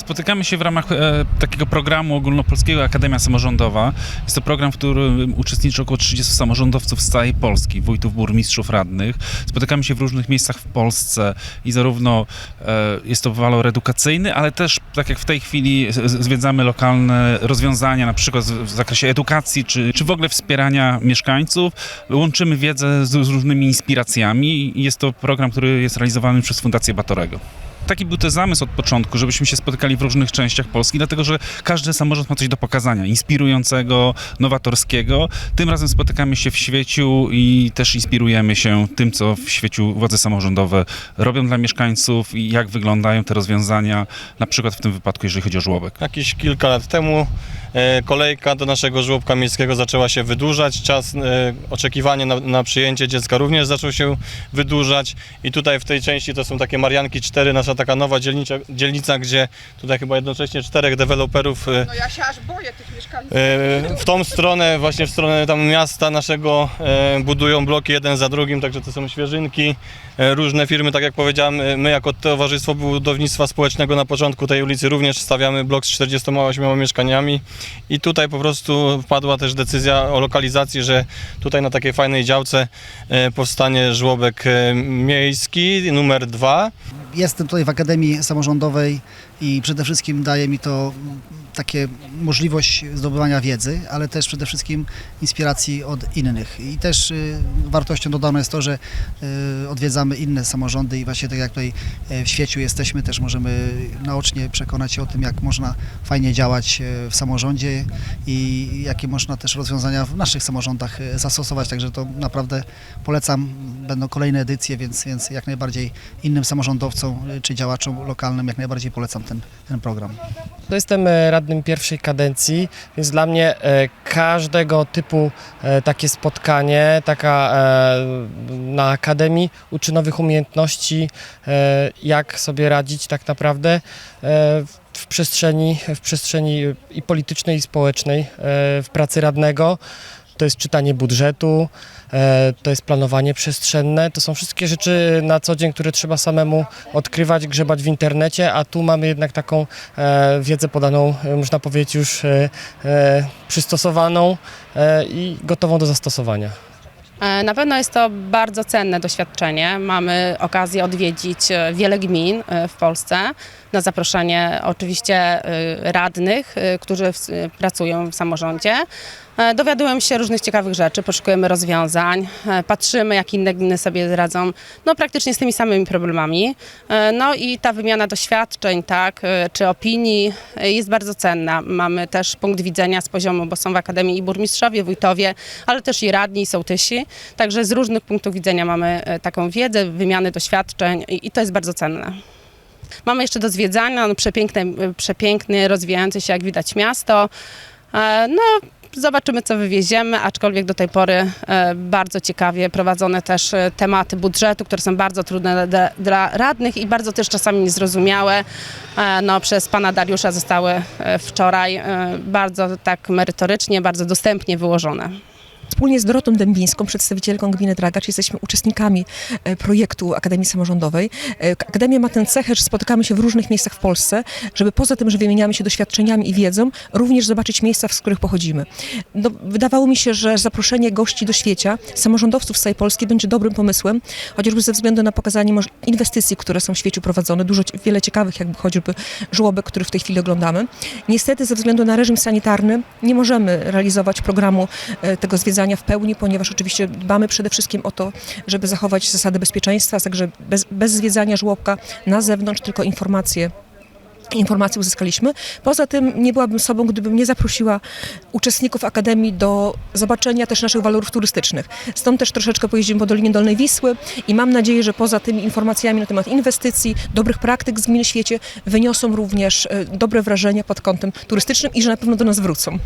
Spotykamy się w ramach e, takiego programu ogólnopolskiego Akademia Samorządowa. Jest to program, w którym uczestniczy około 30 samorządowców z całej Polski, wójtów, burmistrzów, radnych. Spotykamy się w różnych miejscach w Polsce i zarówno e, jest to walor edukacyjny, ale też, tak jak w tej chwili, zwiedzamy lokalne rozwiązania, na przykład w zakresie edukacji, czy, czy w ogóle wspierania mieszkańców. Łączymy wiedzę z, z różnymi inspiracjami jest to program, który jest realizowany przez Fundację Batorego. Taki był też zamysł od początku, żebyśmy się spotykali w różnych częściach Polski, dlatego że każdy samorząd ma coś do pokazania, inspirującego, nowatorskiego. Tym razem spotykamy się w świeciu i też inspirujemy się tym, co w świeciu władze samorządowe robią dla mieszkańców i jak wyglądają te rozwiązania, na przykład w tym wypadku, jeżeli chodzi o żłobek. Jakieś kilka lat temu e, kolejka do naszego żłobka miejskiego zaczęła się wydłużać, czas e, oczekiwania na, na przyjęcie dziecka również zaczął się wydłużać i tutaj w tej części to są takie Marianki 4, nasza taka nowa dzielnica, dzielnica gdzie tutaj chyba jednocześnie czterech deweloperów e, No ja się aż boję tych mieszkańców. E, W tą stronę, właśnie w stronę tam miasta naszego e, budują bloki jeden za drugim, także to są świeżynki. E, Różne firmy, tak jak powiedziałem, e, my jako Towarzystwo Budownictwa Społecznego na początku tej ulicy również stawiamy blok z 48 mieszkaniami i tutaj po prostu wpadła też decyzja o lokalizacji, że tutaj na takiej fajnej działce e, powstanie żłobek e, miejski numer dwa. Jestem tutaj w Akademii Samorządowej i przede wszystkim daje mi to takie możliwość zdobywania wiedzy, ale też przede wszystkim inspiracji od innych. I też y, wartością dodaną jest to, że y, odwiedzamy inne samorządy i właśnie tak jak tutaj y, w świeciu jesteśmy, też możemy naocznie przekonać się o tym, jak można fajnie działać y, w samorządzie i jakie można też rozwiązania w naszych samorządach y, zastosować. Także to naprawdę polecam. Będą kolejne edycje, więc, więc jak najbardziej innym samorządowcom czy działaczom lokalnym jak najbardziej polecam ten, ten program. Jestem e, radnym pierwszej kadencji, więc dla mnie e, każdego typu e, takie spotkanie, taka na akademii uczy nowych umiejętności, jak sobie radzić tak naprawdę w- przestrzeni, w przestrzeni i politycznej, i społecznej, w pracy radnego. To jest czytanie budżetu, e, to jest planowanie przestrzenne. To są wszystkie rzeczy na co dzień, które trzeba samemu odkrywać, grzebać w internecie, a tu mamy jednak taką e, wiedzę podaną, e, można powiedzieć, już przystosowaną i gotową do zastosowania. Na pewno jest to bardzo cenne doświadczenie. Mamy okazję odwiedzić wiele gmin w Polsce na zaproszenie oczywiście radnych, którzy pracują w samorządzie. E, Dowiadujemy się różnych ciekawych rzeczy, poszukujemy rozwiązań, e, patrzymy jak inne gminy sobie radzą no, praktycznie z tymi samymi problemami. E, No i ta wymiana doświadczeń, tak, czy opinii jest bardzo cenna. Mamy też punkt widzenia z poziomu, bo są w Akademii i burmistrzowie, wójtowie, ale też i radni, i sołtysi. Także z różnych punktów widzenia mamy taką wiedzę, wymianę doświadczeń i, to jest bardzo cenne. Mamy jeszcze do zwiedzania no, przepiękne, przepiękny, rozwijający się jak widać miasto. No, zobaczymy co wywieziemy, aczkolwiek do tej pory e, bardzo ciekawie prowadzone też e, tematy budżetu, które są bardzo trudne dla, radnych i bardzo też czasami niezrozumiałe. E, No, przez pana Dariusza zostały wczoraj bardzo tak merytorycznie, bardzo dostępnie wyłożone. Wspólnie z Dorotą Dębińską, przedstawicielką gminy Dragacz, jesteśmy uczestnikami e, projektu Akademii Samorządowej. E, Akademia ma tę cechę, że spotykamy się w różnych miejscach w Polsce, żeby poza tym, że wymieniamy się doświadczeniami i wiedzą, również zobaczyć miejsca, z których pochodzimy. No, wydawało mi się, że zaproszenie gości do świecia, samorządowców z całej Polski będzie dobrym pomysłem, chociażby ze względu na pokazanie inwestycji, które są w świeciu prowadzone, dużo wiele ciekawych, jakby choćby żłobek, który w tej chwili oglądamy. Niestety ze względu na reżim sanitarny nie możemy realizować programu e, tego zwiedzania w pełni, ponieważ oczywiście dbamy przede wszystkim o to, żeby zachować zasady bezpieczeństwa, także bez, bez zwiedzania żłobka na zewnątrz, tylko informacje informacje uzyskaliśmy. Poza tym nie byłabym sobą, gdybym nie zaprosiła uczestników Akademii do zobaczenia też naszych walorów turystycznych. Stąd też troszeczkę pojeździmy po Dolinie Dolnej Wisły i mam nadzieję, że poza tymi informacjami na temat inwestycji, dobrych praktyk z gminy świecie wyniosą również e, dobre wrażenia pod kątem turystycznym i że na pewno do nas wrócą.